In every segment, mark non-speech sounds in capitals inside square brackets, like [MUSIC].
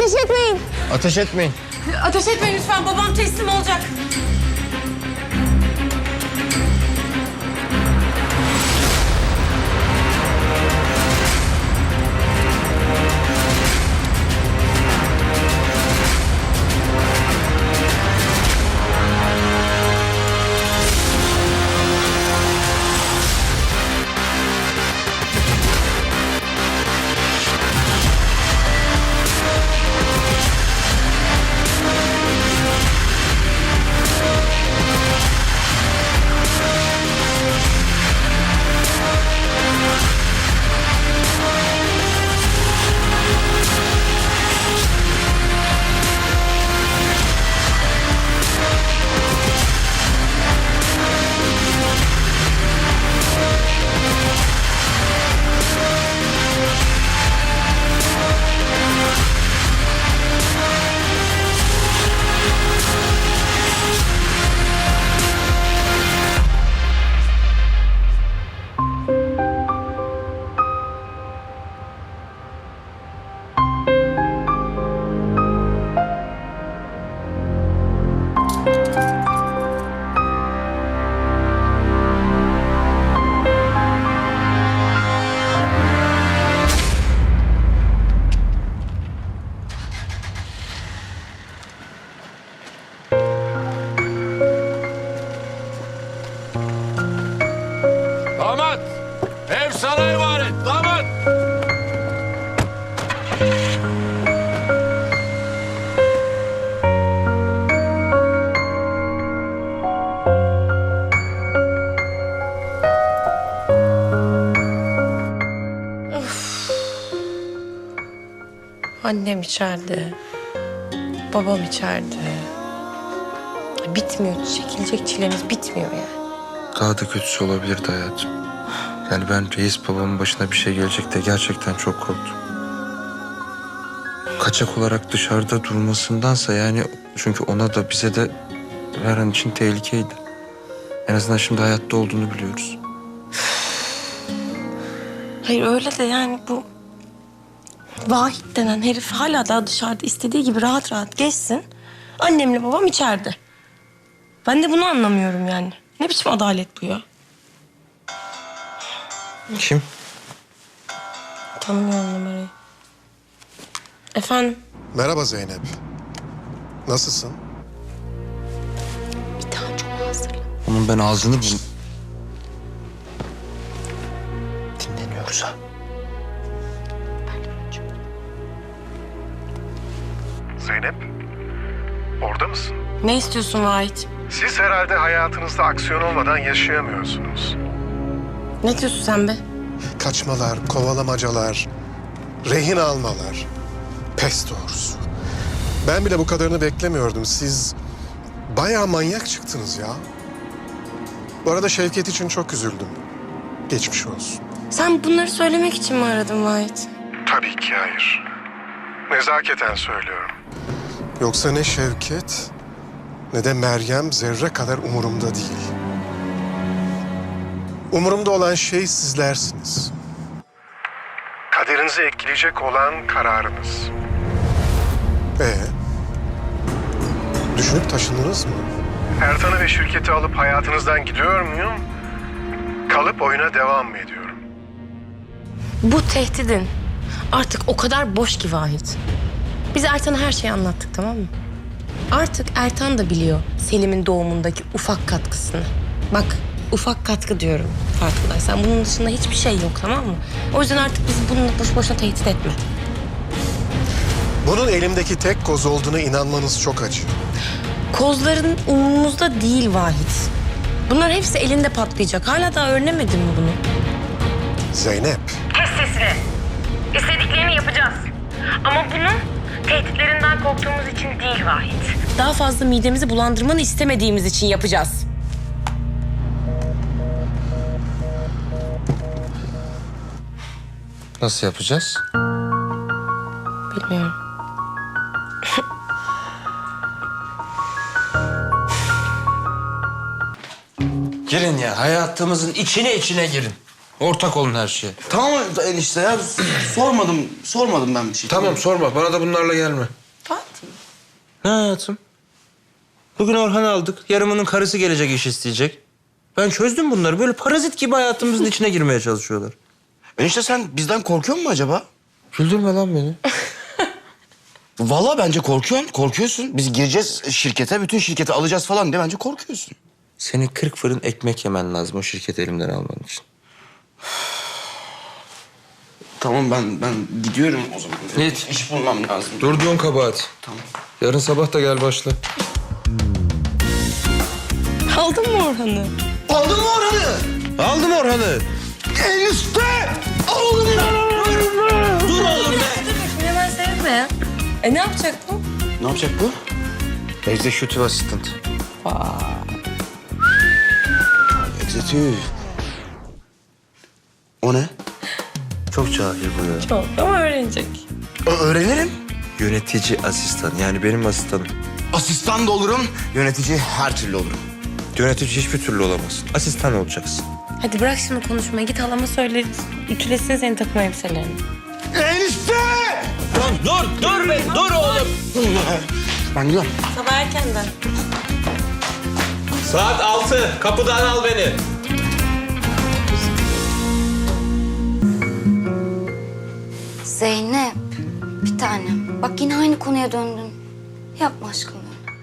Ateş etmeyin. Ateş etmeyin. Ateş etmeyin lütfen. Babam teslim olacak. Annem içeride. Babam içeride. Bitmiyor. Çekilecek çilemiz bitmiyor yani. Daha da kötüsü olabilirdi hayatım. Yani ben reis babamın başına bir şey gelecek de gerçekten çok korktum. Kaçak olarak dışarıda durmasındansa yani çünkü ona da bize de her an için tehlikeydi. En azından şimdi hayatta olduğunu biliyoruz. Hayır öyle de yani bu... Vahit denen herif hala daha dışarıda istediği gibi rahat rahat geçsin. Annemle babam içeride. Ben de bunu anlamıyorum yani. Ne biçim adalet bu ya? Kim? Tanımıyorum numarayı. Efendim? Merhaba Zeynep. Nasılsın? Bir tane çok hazırla. Onun ben ağzını bul... Ne istiyorsun Vahit? Siz herhalde hayatınızda aksiyon olmadan yaşayamıyorsunuz. Ne diyorsun sen be? Kaçmalar, kovalamacalar, rehin almalar. Pes doğrusu. Ben bile bu kadarını beklemiyordum. Siz bayağı manyak çıktınız ya. Bu arada Şevket için çok üzüldüm. Geçmiş olsun. Sen bunları söylemek için mi aradın Vahit? Tabii ki hayır. Nezaketen söylüyorum. Yoksa ne Şevket ne de Meryem zerre kadar umurumda değil. Umurumda olan şey sizlersiniz. Kaderinizi etkileyecek olan kararınız. Ee? Düşünüp taşındınız mı? Ertan'ı ve şirketi alıp hayatınızdan gidiyor muyum? Kalıp oyuna devam mı ediyorum? Bu tehdidin artık o kadar boş ki Vahit. Biz Ertan'a her şeyi anlattık tamam mı? Artık Ertan da biliyor Selim'in doğumundaki ufak katkısını. Bak ufak katkı diyorum farkındaysan. Bunun dışında hiçbir şey yok tamam mı? O yüzden artık bizi bununla boş boşuna tehdit etme. Bunun elimdeki tek koz olduğuna inanmanız çok acı. Kozların umurumuzda değil Vahit. Bunlar hepsi elinde patlayacak. Hala daha öğrenemedin mi bunu? Zeynep, Kes sesini. İstediklerini yapacağız. Ama bunu tehditlerinden korktuğumuz için değil Vahit. Daha fazla midemizi bulandırmanı istemediğimiz için yapacağız. Nasıl yapacağız? Bilmiyorum. Girin ya hayatımızın içine içine girin. Ortak olun her şeye. Tamam enişte ya sormadım sormadım ben bir şey. Tamam sorma. Bana da bunlarla gelme. Fatih. Ne hayatım? Bugün Orhan'ı aldık. Yarın onun karısı gelecek iş isteyecek. Ben çözdüm bunları. Böyle parazit gibi hayatımızın içine girmeye çalışıyorlar. Enişte sen bizden korkuyor musun acaba? Güldürme lan beni. [LAUGHS] Vallahi bence korkuyorsun, korkuyorsun. Biz gireceğiz şirkete, bütün şirketi alacağız falan diye bence korkuyorsun. Senin 40 fırın ekmek yemen lazım o şirketi elimden alman için. Tamam ben ben gidiyorum o zaman. Git. İş bulmam lazım. Dur diyorsun kabahat. Tamam. Yarın sabah da gel başla. Aldın mı Orhan'ı? Aldın mı Orhan'ı? Aldım Orhan'ı. Enişte! Aldım Dur oğlum be! Hemen sevme ya. E ne yapacak bu? Ne yapacak bu? Executive assistant. Executive. O ne? Çok cahil bu ya. Çok ama öğrenecek. Ö- öğrenirim. Yönetici asistan yani benim asistanım. Asistan da olurum, yönetici her türlü olurum. Yönetici hiçbir türlü olamazsın. Asistan olacaksın. Hadi bırak şimdi konuşmayı. Git halama söyle. Ütülesin senin takım elbiselerini. Enişte! Dur, dur be, dur oğlum. Ben gidiyorum. Sabah erkenden. Saat altı. Kapıdan al beni. Bak yine aynı konuya döndün. Yapma aşkım böyle.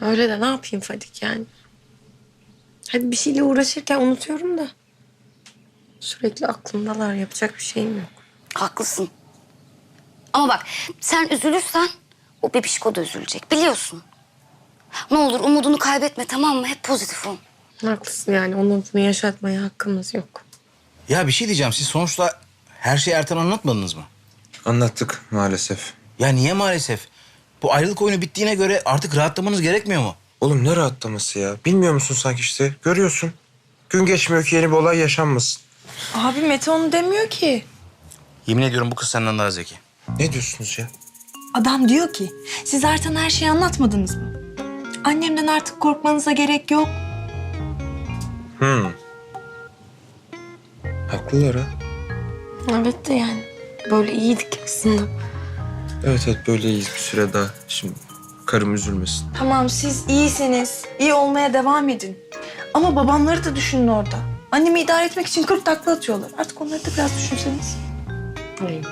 [SIGHS] Öyle de ne yapayım Fadik yani? Hadi bir şeyle uğraşırken unutuyorum da. Sürekli aklımdalar. Yapacak bir şeyim yok. Haklısın. Ama bak sen üzülürsen o bebişko da üzülecek biliyorsun. Ne olur umudunu kaybetme tamam mı? Hep pozitif ol. Haklısın yani. Onun bunu yaşatmaya hakkımız yok. Ya bir şey diyeceğim. Siz sonuçta her şeyi Ertan anlatmadınız mı? Anlattık maalesef. Ya niye maalesef? Bu ayrılık oyunu bittiğine göre artık rahatlamanız gerekmiyor mu? Oğlum ne rahatlaması ya? Bilmiyor musun sanki işte? Görüyorsun. Gün geçmiyor ki yeni bir olay yaşanmasın. Abi Mete onu demiyor ki. Yemin ediyorum bu kız senden daha zeki. Ne diyorsunuz ya? Adam diyor ki siz Ertan'a her şeyi anlatmadınız mı? Annemden artık korkmanıza gerek yok. Hmm. Haklılar ha. Evet de yani. Böyle iyiydik aslında. Evet evet böyleyiz bir süre daha. Şimdi karım üzülmesin. Tamam siz iyisiniz. iyi olmaya devam edin. Ama babamları da düşünün orada. Annemi idare etmek için 40 takla atıyorlar. Artık onları da biraz düşünseniz. Ay,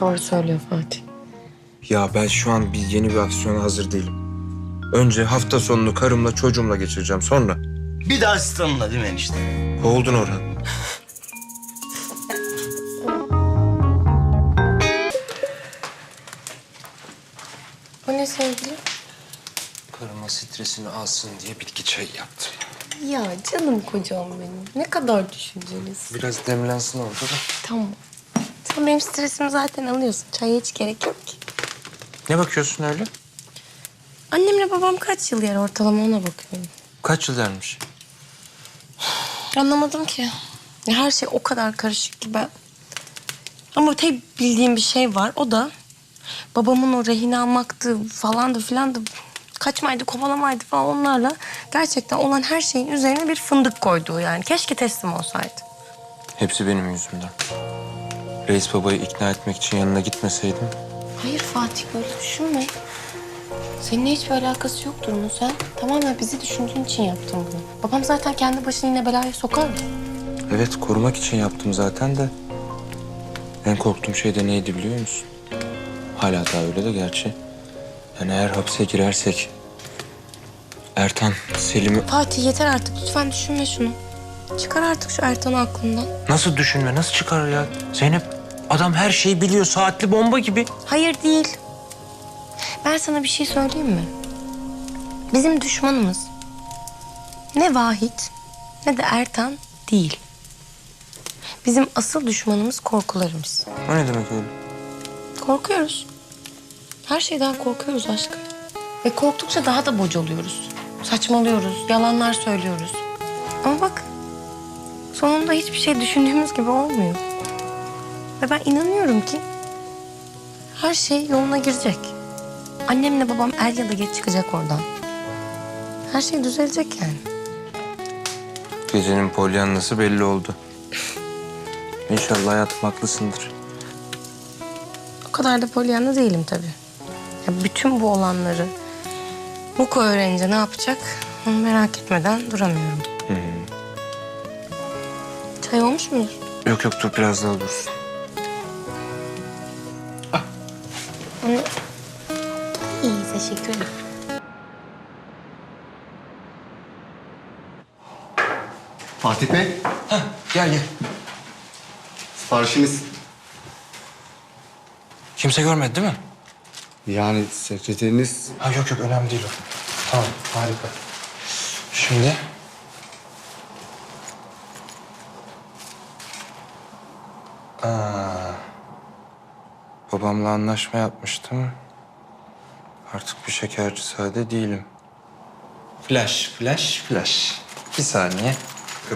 doğru söylüyor Fatih. Ya ben şu an bir yeni bir aksiyona hazır değilim. Önce hafta sonunu karımla çocuğumla geçireceğim sonra. Bir daha asistanınla değil mi enişte? Oldun Orhan. [LAUGHS] O ne sevgili? Karıma stresini alsın diye bitki çayı yaptım. Ya canım kocam benim. Ne kadar düşüncelisin. Biraz demlensin orada da. Tamam. Sen benim stresimi zaten alıyorsun. Çaya hiç gerek yok ki. Ne bakıyorsun öyle? Annemle babam kaç yıl yer ortalama ona bakıyorum. Kaç yıl vermiş? Anlamadım ki. Her şey o kadar karışık ki ben. Ama tek bildiğim bir şey var. O da babamın o rehin almaktı falan da filan da kaçmaydı, kovalamaydı falan onlarla gerçekten olan her şeyin üzerine bir fındık koyduğu yani. Keşke teslim olsaydı. Hepsi benim yüzümden. Reis babayı ikna etmek için yanına gitmeseydim. Hayır Fatih böyle düşünme. Seninle hiçbir alakası yok durumun sen. Tamamen bizi düşündüğün için yaptın bunu. Babam zaten kendi başını yine belaya sokar mı? Evet korumak için yaptım zaten de. En korktuğum şey de neydi biliyor musun? Hala daha öyle de gerçi. Yani eğer hapse girersek... Ertan, Selim'i... Fatih yeter artık lütfen düşünme şunu. Çıkar artık şu Ertan'ı aklından. Nasıl düşünme, nasıl çıkar ya? Zeynep, adam her şeyi biliyor. Saatli bomba gibi. Hayır değil. Ben sana bir şey söyleyeyim mi? Bizim düşmanımız ne Vahit ne de Ertan değil. Bizim asıl düşmanımız korkularımız. O ne demek öyle? Korkuyoruz. Her şeyden korkuyoruz aşkım. Ve korktukça daha da bocalıyoruz. Saçmalıyoruz, yalanlar söylüyoruz. Ama bak, sonunda hiçbir şey düşündüğümüz gibi olmuyor. Ve ben inanıyorum ki her şey yoluna girecek. Annemle babam er ya da geç çıkacak oradan. Her şey düzelecek yani. Gecenin polyanlısı belli oldu. İnşallah hayatım haklısındır. O kadar da polyanlı değilim tabii. Ya bütün bu olanları Muko öğrenince ne yapacak onu merak etmeden duramıyorum. Çay olmuş mudur? Yok yok dur biraz daha dursun. İyi teşekkür ederim. Fatih Bey, Gel gel. siparişiniz. Kimse görmedi değil mi? Yani sekreteriniz Ha yok yok önemli değil o. Tamam harika. Şimdi Aa, babamla anlaşma yapmıştım. Artık bir şekerci sade değilim. Flash, flash, flash. Bir saniye.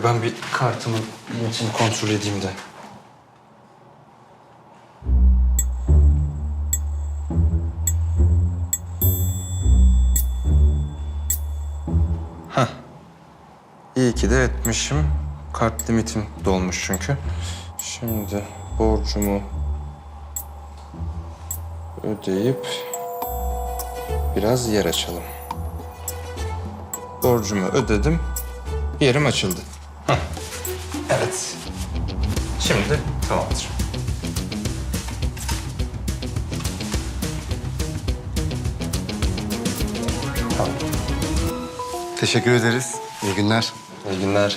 Ben bir kartımı, limitimi kontrol edeyim de. İyi ki de etmişim. Kart limitim dolmuş çünkü. Şimdi borcumu ödeyip biraz yer açalım. Borcumu ödedim. Yerim açıldı. Hah. Evet. Şimdi tamamdır. teşekkür ederiz. İyi günler. İyi günler.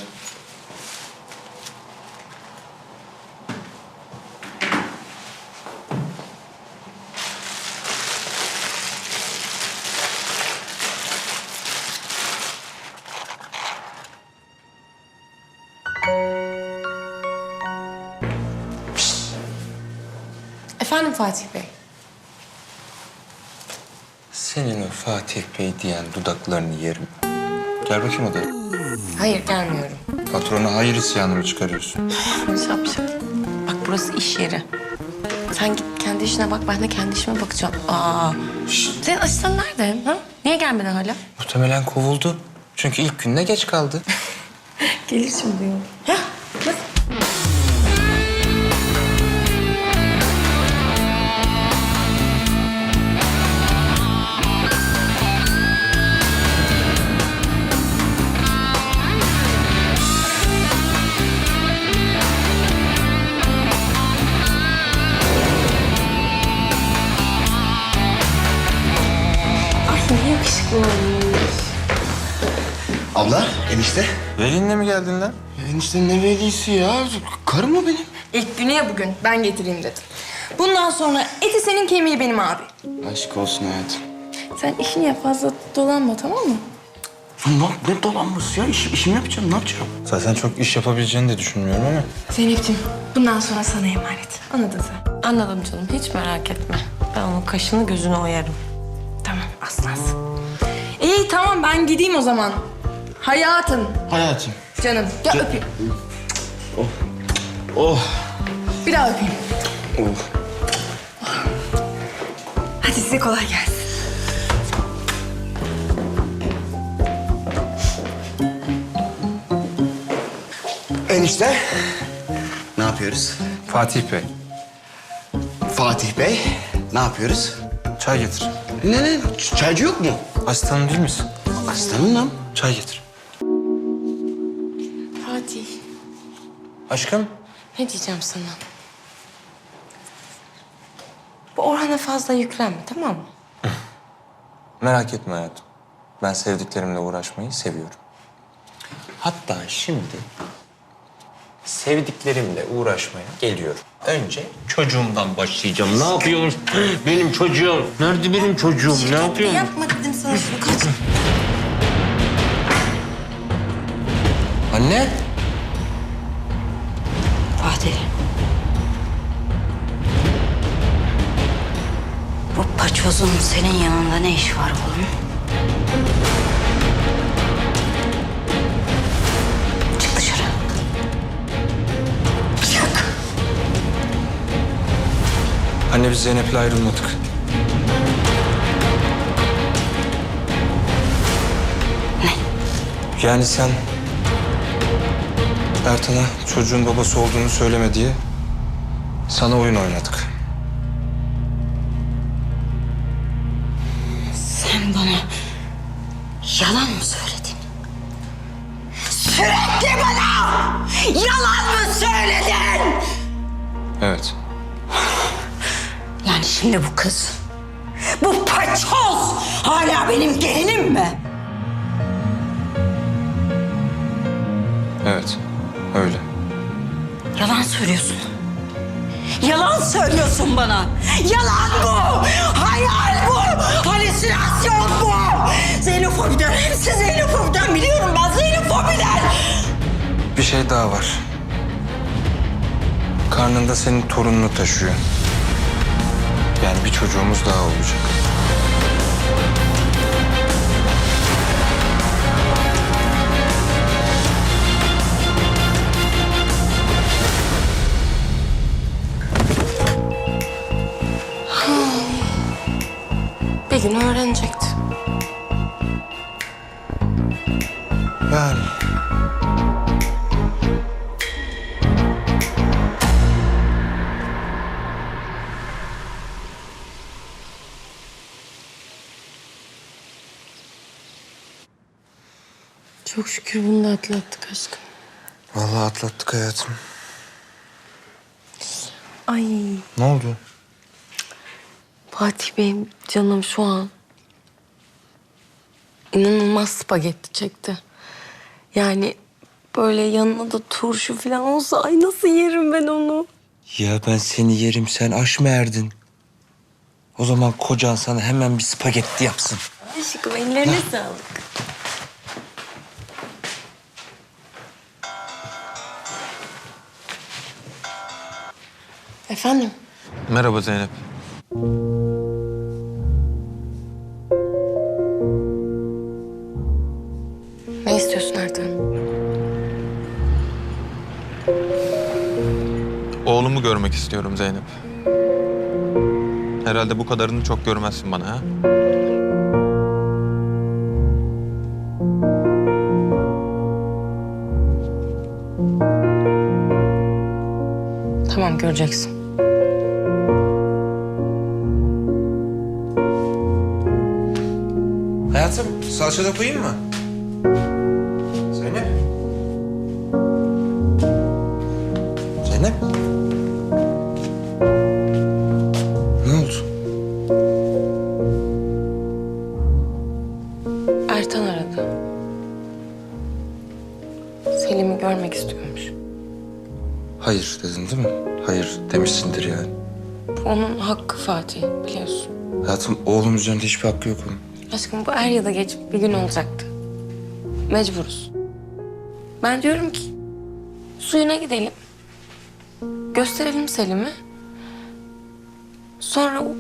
Efendim Fatih Bey. Senin o Fatih Bey diyen dudaklarını yerim. Gel bakayım odaya. Hayır gelmiyorum. Patrona hayır isyanımı çıkarıyorsun. Şapşal. Bak burası iş yeri. Sen git kendi işine bak ben de kendi işime bakacağım. Aa. Senin asistan nerede? Ha? Niye gelmedin hala? Muhtemelen kovuldu. Çünkü ilk gününe geç kaldı. [LAUGHS] Gelir şimdi. Hah. Bak. Abla, enişte. Velinle mi geldin lan? Enişte ne velisi ya? Karım mı benim? İlk günü ya bugün. Ben getireyim dedim. Bundan sonra eti senin kemiği benim abi. Aşk olsun hayatım. Sen işini yap fazla dolanma tamam mı? Ne, ne dolanması ya? İş, işimi yapacağım, ne yapacağım? Zaten çok iş yapabileceğini de düşünmüyorum ama. Zeynep'ciğim bundan sonra sana emanet. Anladın sen. Anladım canım hiç merak etme. Ben onun kaşını gözünü oyarım. Tamam aslansın. İyi tamam ben gideyim o zaman. Hayatım, Hayatım. canım. Gel öpeyim. Oh. Bir daha öpeyim. Oh. Hadi size kolay gelsin. Enişte. Ne yapıyoruz? Fatih Bey, Fatih Bey, ne yapıyoruz? çay getir. Ne ne? Çaycı yok mu? Aslanım değil misin? Aslanım. Çay getir. Aşkım. ne diyeceğim sana? Bu Orhan'a fazla yüklenme tamam mı? [LAUGHS] Merak etme hayatım. Ben sevdiklerimle uğraşmayı seviyorum. Hatta şimdi sevdiklerimle uğraşmaya geliyorum. Önce çocuğumdan başlayacağım. Ne yapıyorsun? [GASPS] Benim çocuğum. Nerede benim çocuğum? Ne yapıyorsun? Yapma dedim sana şunu kaç. Anne. Paçozun senin yanında ne iş var oğlum? Çık dışarı. Çık. Anne biz Zeynep'le ayrılmadık. Ne? Yani sen Ertan'a çocuğun babası olduğunu söyleme diye sana oyun oynadık. Yalan mı söyledin? Sürekli bana yalan mı söyledin? Evet. Yani şimdi bu kız, bu paçoz hala benim gelinim mi? Evet. Öyle. Yalan söylüyorsun. Yalan söylüyorsun bana. Yalan bu. Hayal. Halüsinasyon bu. Xenofobiden, hepsi xenofobiden biliyorum ben xenofobiden. Bir şey daha var. Karnında senin torununu taşıyor. Yani bir çocuğumuz daha olacak. Da atlattık aşkım. Vallahi atlattık hayatım. Ay Ne oldu? Fatih Bey'im canım şu an inanılmaz spagetti çekti. Yani böyle yanına da turşu falan olsa ay nasıl yerim ben onu. Ya ben seni yerim sen aş mı erdin? O zaman kocan sana hemen bir spagetti yapsın. Aşkım ellerine sağlık. Efendim? Merhaba Zeynep. Ne istiyorsun Ertan? Oğlumu görmek istiyorum Zeynep. Herhalde bu kadarını çok görmezsin bana ha? Tamam göreceksin. Hayatım salça da koyayım mı? Zeynep. Zeynep. Ne oldu? Ertan aradı. Selim'i görmek istiyormuş. Hayır dedin değil mi? Hayır demişsindir yani. Onun hakkı Fatih biliyorsun. Hayatım oğlum üzerinde hiçbir hakkı yok onun. Aşkım bu er ya da geç bir gün olacaktı. Mecburuz. Ben diyorum ki suyuna gidelim. Gösterelim Selim'i. Sonra o,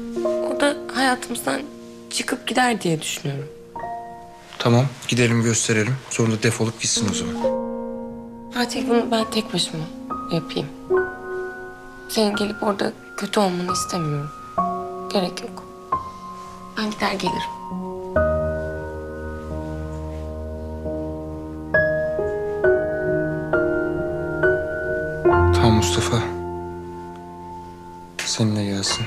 o da hayatımızdan çıkıp gider diye düşünüyorum. Tamam gidelim gösterelim. Sonra da defolup gitsin o zaman. Fatih bunu ben tek başıma yapayım. Senin gelip orada kötü olmanı istemiyorum. Gerek yok. Ben gider gelirim. Mustafa. Seninle gelsin.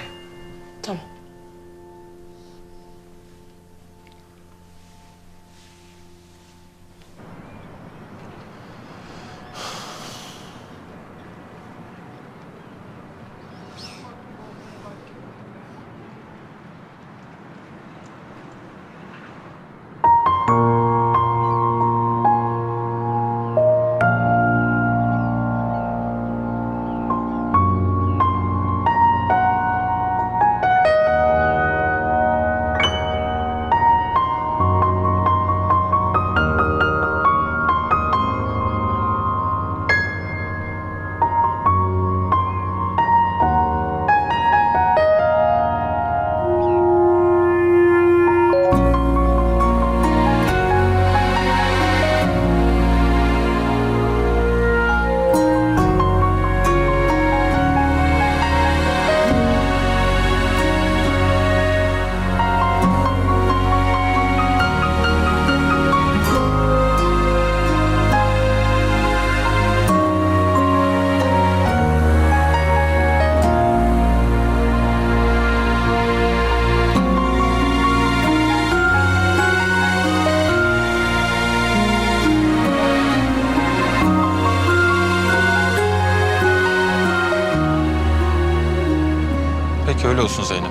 Öyle olsun Zeynep.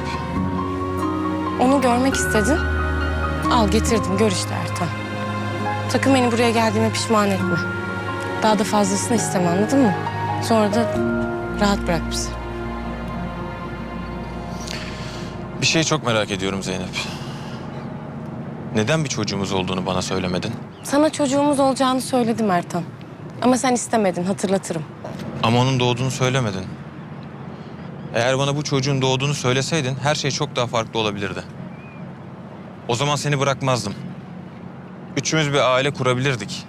Onu görmek istedin. Al getirdim gör işte Ertan. Sakın beni buraya geldiğime pişman etme. Daha da fazlasını isteme anladın mı? Sonra da rahat bırak bizi. Bir şey çok merak ediyorum Zeynep. Neden bir çocuğumuz olduğunu bana söylemedin? Sana çocuğumuz olacağını söyledim Ertan. Ama sen istemedin hatırlatırım. Ama onun doğduğunu söylemedin. Eğer bana bu çocuğun doğduğunu söyleseydin her şey çok daha farklı olabilirdi. O zaman seni bırakmazdım. Üçümüz bir aile kurabilirdik.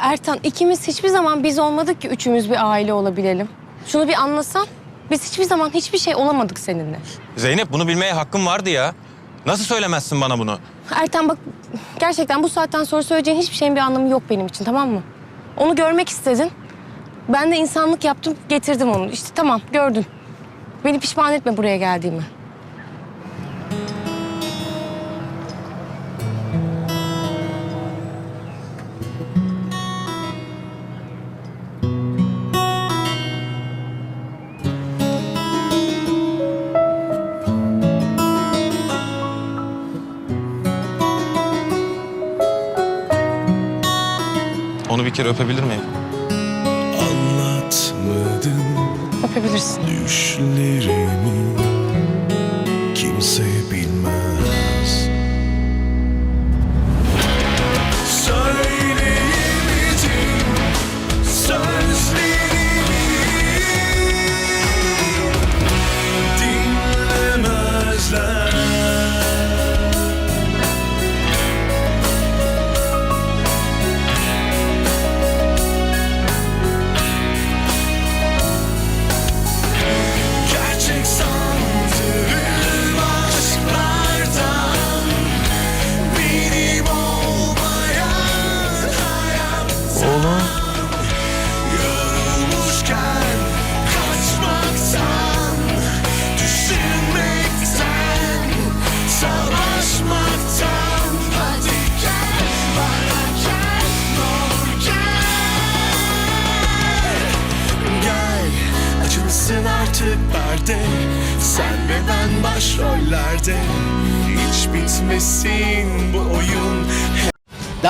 Ertan ikimiz hiçbir zaman biz olmadık ki üçümüz bir aile olabilelim. Şunu bir anlasan. Biz hiçbir zaman hiçbir şey olamadık seninle. Zeynep bunu bilmeye hakkım vardı ya. Nasıl söylemezsin bana bunu? Ertan bak gerçekten bu saatten sonra söyleyeceğin hiçbir şeyin bir anlamı yok benim için tamam mı? Onu görmek istedin. Ben de insanlık yaptım getirdim onu. İşte tamam gördün. Beni pişman etme buraya geldiğimi. Onu bir kere öpebilir miyim? Anlatmadım Öpebilirsin. düşlerimi